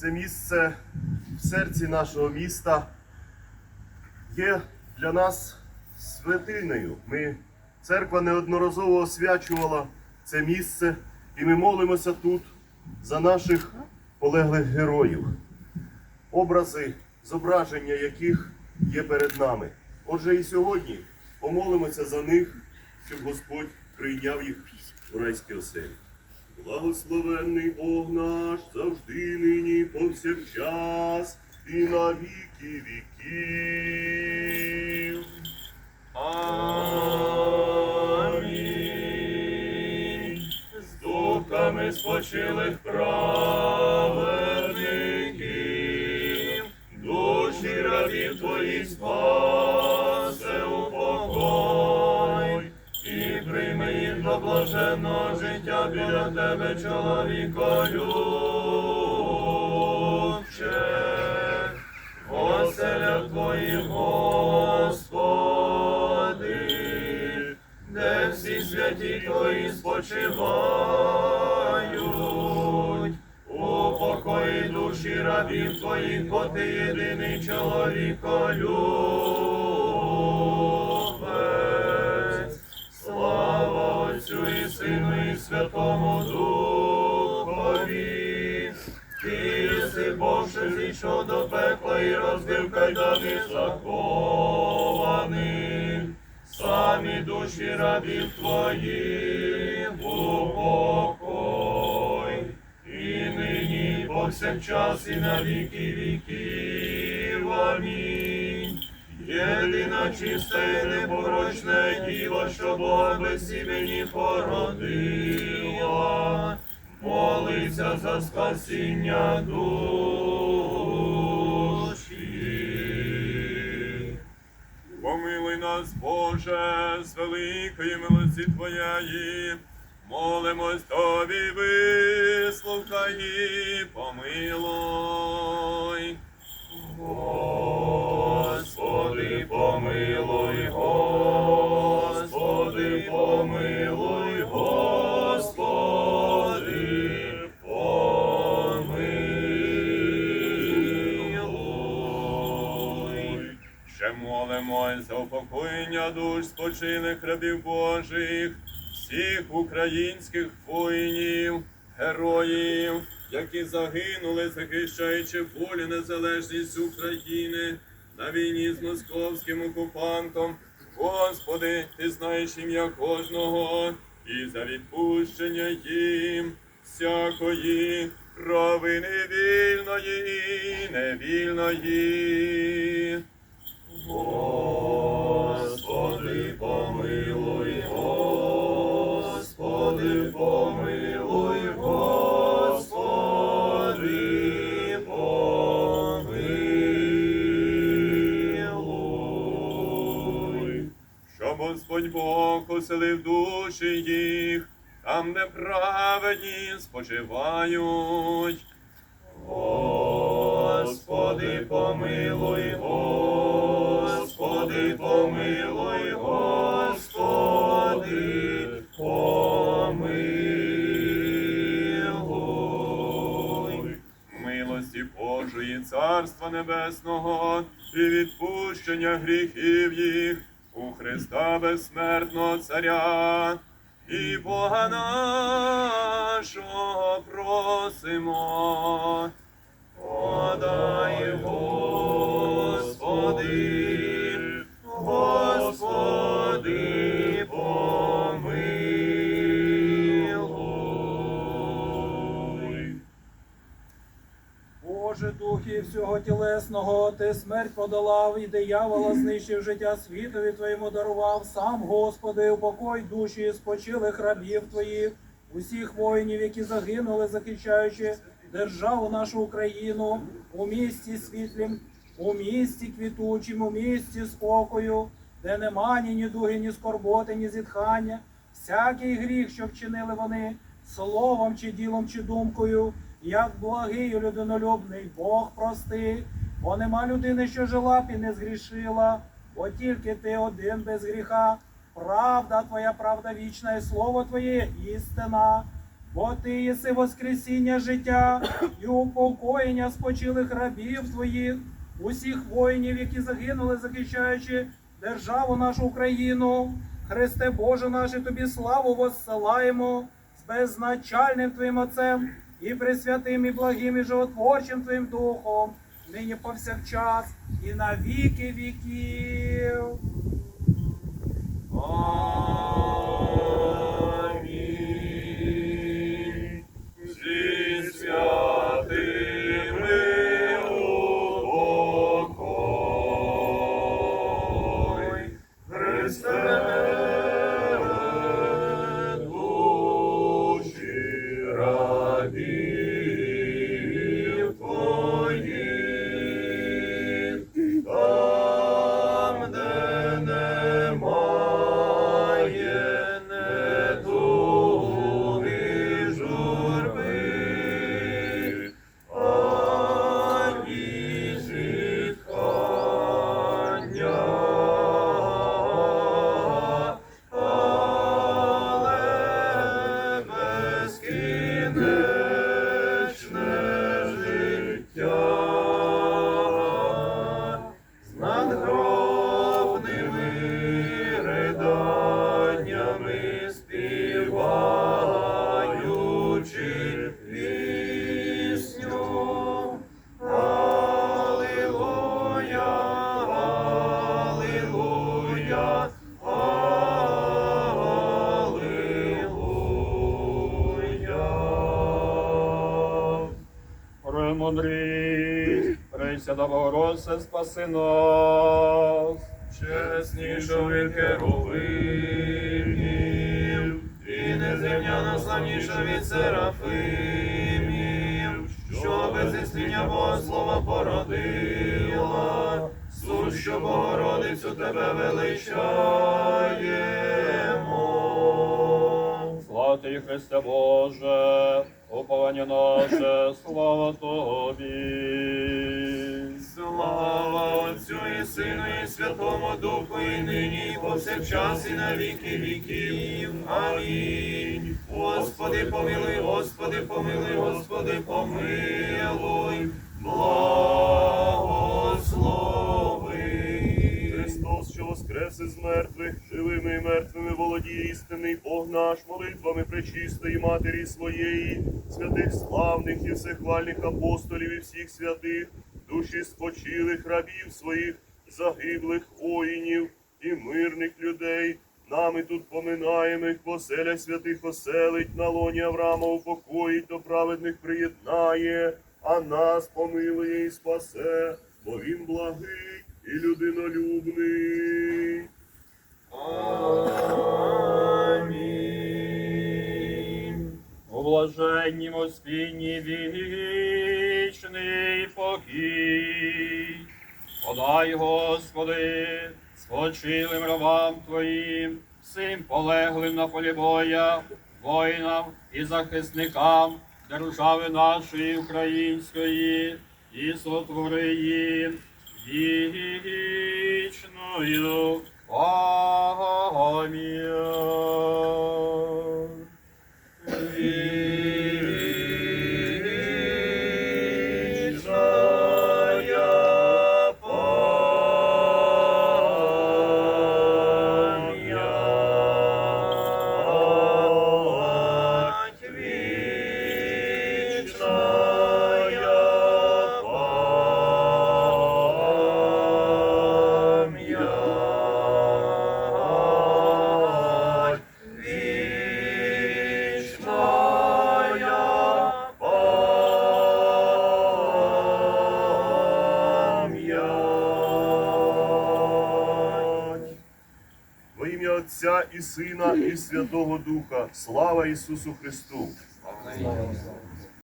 це місце в серці нашого міста є для нас святиною. Ми, церква неодноразово освячувала це місце, і ми молимося тут за наших полеглих героїв, образи, зображення яких є перед нами. Отже, і сьогодні помолимося за них, щоб Господь прийняв їх у райські оселі. Благословенний Бог наш завжди нині повсякчас і на віки віків. Амінь. З духами спочилих праведників, душі рабів твоїх спасе блаженного життя біля тебе, чоловіка любче. Оселя твоїх, Господи, де всі святі твої спочивають, упокої душі рабів твоїх, бо ти єдиний чоловіка любець. Святому Духові. Ти єси Бог, зійшов до пекла і розбив кайдани закованих. Самі душі рабів твоїх упокой. І нині, повсякчас, і на віки віків. Амінь. Єдина чиста і непорочна діва, що Бога без сімені породила, молиться за спасіння душі. Помилуй нас, Боже, з великої милості Твоєї. Молимось Тобі, вислухай і помилуй. Господи, помилуй, Господи, помилуй, Господи, помилуй. Ще молимось за упокоєння душ спочилих рабів Божих, всіх українських воїнів, героїв, які загинули, захищаючи волю незалежність України на війні з московським окупантом. Господи, ти знаєш ім'я кожного і за відпущення їм всякої провини вільної невільної. Господи, Господь Бог оселив душі їх, там, де праведні спочивають. Господи, помилуй, Господи, помилуй, Господи, помилуй. Милості Божої, Царства Небесного і відпущення гріхів їх у Христа безсмертного Царя і Бога нашого просимо. Подай, Господи, Всього тілесного, ти смерть подолав і диявола знищив життя світові твоєму дарував. Сам, Господи, упокой душі спочилих рабів твоїх, усіх воїнів, які загинули, захищаючи державу нашу Україну у місті світлім, у місті квітучим, у місті спокою, де нема ні недуги, ні скорботи, ні зітхання, всякий гріх, що вчинили вони, словом чи ділом, чи думкою, як благий людинолюбний Бог прости, бо нема людини, що жила б і не згрішила, бо тільки ти один без гріха, правда твоя, правда вічна, і слово твоє істина. бо ти єси воскресіння життя і упокоєння спочилих рабів твоїх, усіх воїнів, які загинули, захищаючи державу нашу Україну. Христе Боже наш, тобі славу воссилаємо з беззначальним Твоїм Отцем і пресвятим, і благим, і животворчим Твоїм Духом, нині повсякчас і на віки віків. Амінь. Премудрий, присяда Богородце, спаси нас. Чесніше від херовимів, і неземняна славніша від серафимів, що без істиння Богослова породила, сущу Богородицю тебе величаємо. Слава Тобі, Христе Боже, уповання наше, слава Тобі. Слава Отцю і Сину, і Святому Духу, і нині, і повсякчас, і на віки віків. Амінь. Господи, помилуй, Господи, помилуй, Господи, помилуй, благослови. Воскрес із мертвих, живими і мертвими володіє істинний Бог наш, молитвами пречистої Матері своєї, святих славних і всехвальних апостолів і всіх святих, душі спочилих рабів своїх, загиблих воїнів і мирних людей. Нами тут поминаємо їх, поселя святих оселить, на лоні Авраама упокоїть, до праведних приєднає, а нас помилує і спасе, бо він благий і людинолюбний. Амінь. У блаженнім вічний покій. Подай, Господи, спочилим рабам Твоїм, всім полеглим на полі боя, воїнам і захисникам держави нашої української, і сотвори їм вічною пам'ять. Отця і Сина, і Святого Духа. Слава Ісусу Христу!